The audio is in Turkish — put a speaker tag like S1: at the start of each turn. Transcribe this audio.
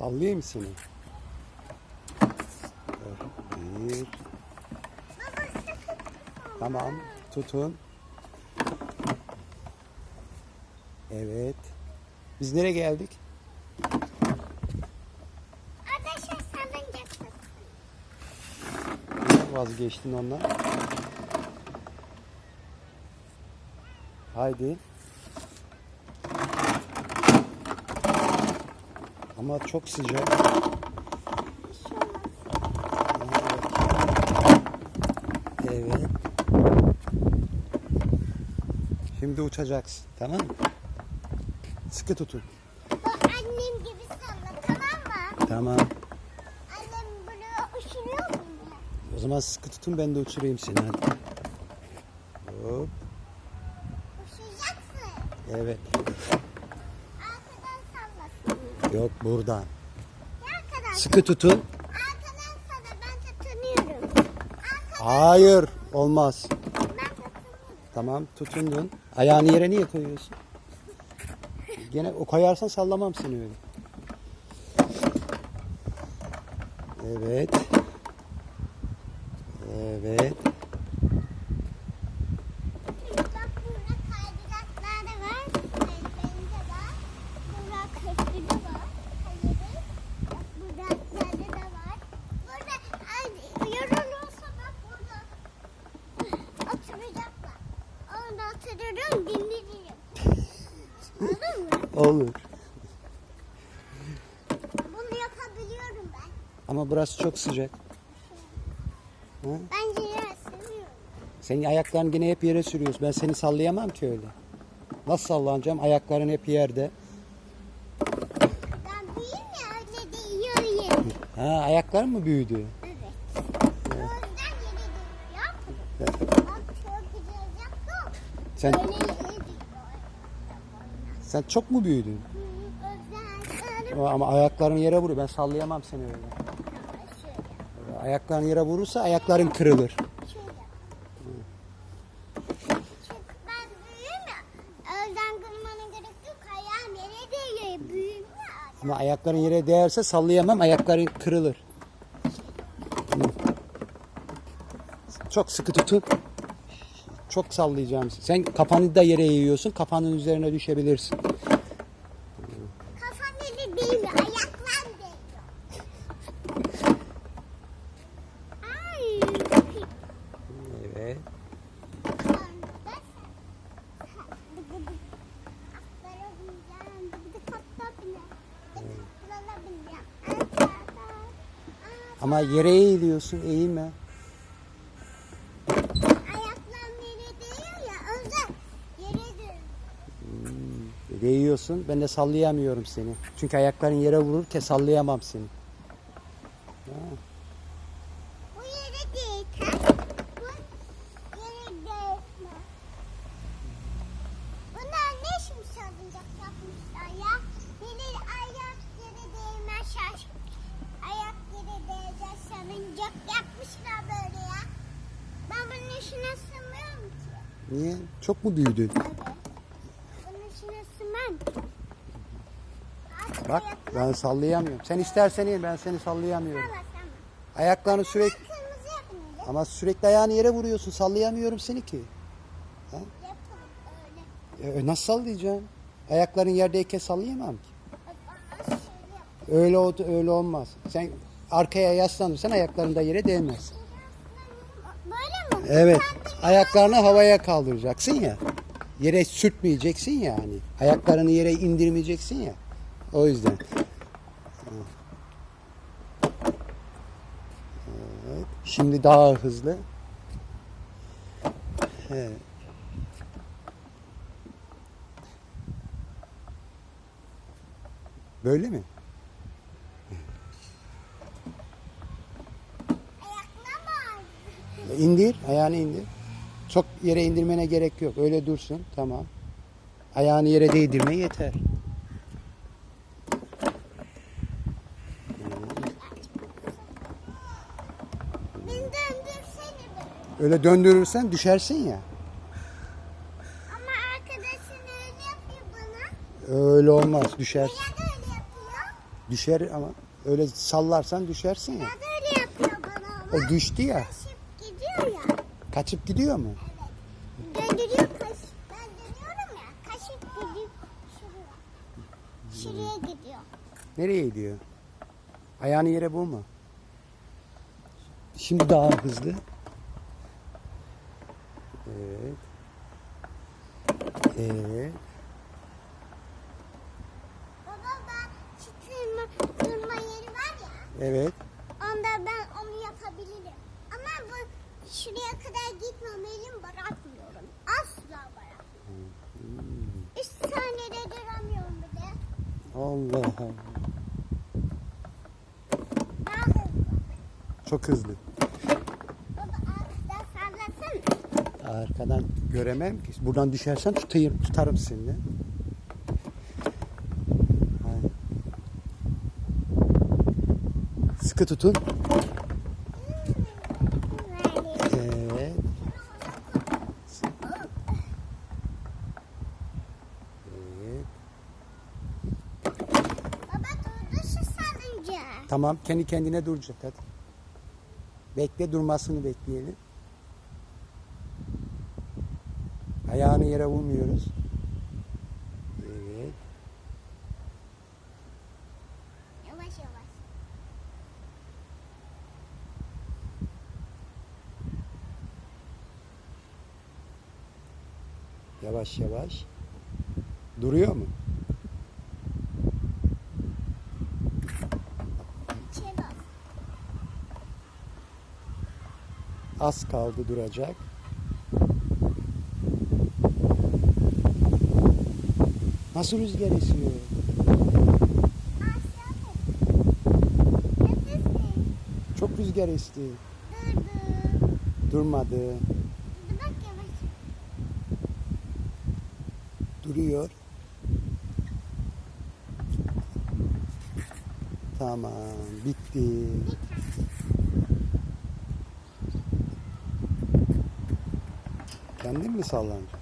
S1: Sallayayım seni. Bir. Tamam. Tutun. Evet. Biz nereye geldik?
S2: Arkadaşlar.
S1: Vazgeçtin ondan. Haydi. Ama çok sıcak. Evet. Şimdi uçacaksın. Tamam mı? Sıkı tutun.
S2: Bu annem gibi salla tamam mı?
S1: Tamam.
S2: Annem böyle uçuruyor mu?
S1: O zaman sıkı tutun ben de uçurayım seni. Hadi. Hop.
S2: Uçacaksın.
S1: Evet. Yok buradan. Sıkı tutun. Hayır. Olmaz. Tamam tutundun. Ayağını yere niye koyuyorsun? Gene o koyarsan sallamam seni öyle. Evet. Evet.
S2: Bak burada kaydıraklar da var. Merdiveni var. Burada köprü de var. Hayır. Bak burada atlarda da var. Burada ay, yorulursa bak burada oturacaklar. Orada otururum dinlenirim. Olur mu?
S1: Olur.
S2: Bunu yapabiliyorum ben.
S1: Ama burası çok sıcak. Ha?
S2: Bence ya seviyorum.
S1: Senin ayakların yine hep yere sürüyorsun. Ben seni sallayamam ki öyle. Nasıl sallanacağım? Ayakların hep yerde.
S2: Ben büyüğüm ya öyle değiyor yerim.
S1: Ha, ayakların mı büyüdü?
S2: Evet. O yüzden yere güzel yaptım.
S1: Sen sen çok mu büyüdün? Ama ayakların yere vuruyor. Ben sallayamam seni öyle. Ayakların yere vurursa ayakların kırılır. Ama ayakların yere değerse sallayamam. Ayakların kırılır. Çok sıkı tutun. Çok sallayacağım. Sen kafanı da yere eğiyorsun. Kafanın üzerine düşebilirsin.
S2: Yere değmiyor. Ayaklar değiyor. Ay.
S1: Evet. Ama yere eğiliyorsun. Eğilme.
S2: Ayaklarım yere değiyor ya. Özel yere değiyor.
S1: Değiyorsun. Ben de sallayamıyorum seni. Çünkü ayakların yere vururken sallayamam seni.
S2: Bu yere değil. Bu yere değme. Bunlar ne şimdi salıncak yapmışlar ya? Biri ayak yere değmez şaş. Ayak yere değecek salıncak yapmışlar böyle ya. Ben bunun işine sığmıyorum ki.
S1: Niye? Çok mu büyüdün?
S2: Evet. Bunun işine sığmam ki. Artık
S1: Bak ben sallayamıyorum. Sen istersen in ben seni sallayamıyorum. Ayaklarını sürekli ama sürekli ayağını yere vuruyorsun. Sallayamıyorum seni ki.
S2: Yapalım öyle.
S1: E, nasıl sallayacağım? Ayakların yerdeyken sallayamam ki. Öyle öyle olmaz. Sen arkaya yaslanırsan ayakların da yere değmez.
S2: Böyle mi?
S1: Evet. Ayaklarını havaya kaldıracaksın ya. Yere sürtmeyeceksin ya hani. Ayaklarını yere indirmeyeceksin ya. O yüzden. Evet. Şimdi daha hızlı. Evet. Böyle mi? İndir, ayağını indir. Çok yere indirmene gerek yok. Öyle dursun. Tamam. Ayağını yere değdirme yeter. Öyle döndürürsen düşersin ya.
S2: Ama arkadaşın öyle yapıyor bana.
S1: Öyle olmaz. Düşersin.
S2: Ya da öyle yapıyor.
S1: Düşer ama öyle sallarsan düşersin ya.
S2: Ben de öyle yapıyor bana ama.
S1: O düştü ya.
S2: Gidiyor ya.
S1: Kaçıp gidiyor mu?
S2: Evet. Döndürüyor kaş. Ben dönüyorum ya. Kaşık gidiyor. Şuraya. Şuraya gidiyor.
S1: Nereye gidiyor? Ayağını yere vurma. Şimdi daha hızlı. Evet. Evet.
S2: Baba ben şu tırma, tırma yeri var ya.
S1: Evet.
S2: Onda ben onu yapabilirim. Ama bu şuraya kadar gitmemeliyim bırakmıyorum. Asla bırakmıyorum. Üç saniyede duramıyorum bir de.
S1: Allah Allah.
S2: Daha hızlı.
S1: Çok hızlı.
S2: Baba arkada sallasana.
S1: Arkadan göremem ki. Buradan düşersen tutayım, tutarım seni. Aynen. Sıkı tutun. Tamam kendi kendine duracak hadi. Bekle durmasını bekleyelim. Ayağını yere vurmuyoruz. Evet.
S2: Yavaş yavaş.
S1: Yavaş yavaş. Duruyor mu?
S2: İçeri bak.
S1: Az kaldı duracak. Nasıl rüzgar esiyor? Çok rüzgar esti.
S2: Durdu.
S1: Durmadı. Duruyor. Tamam, bitti. Kendin mi sallanacak?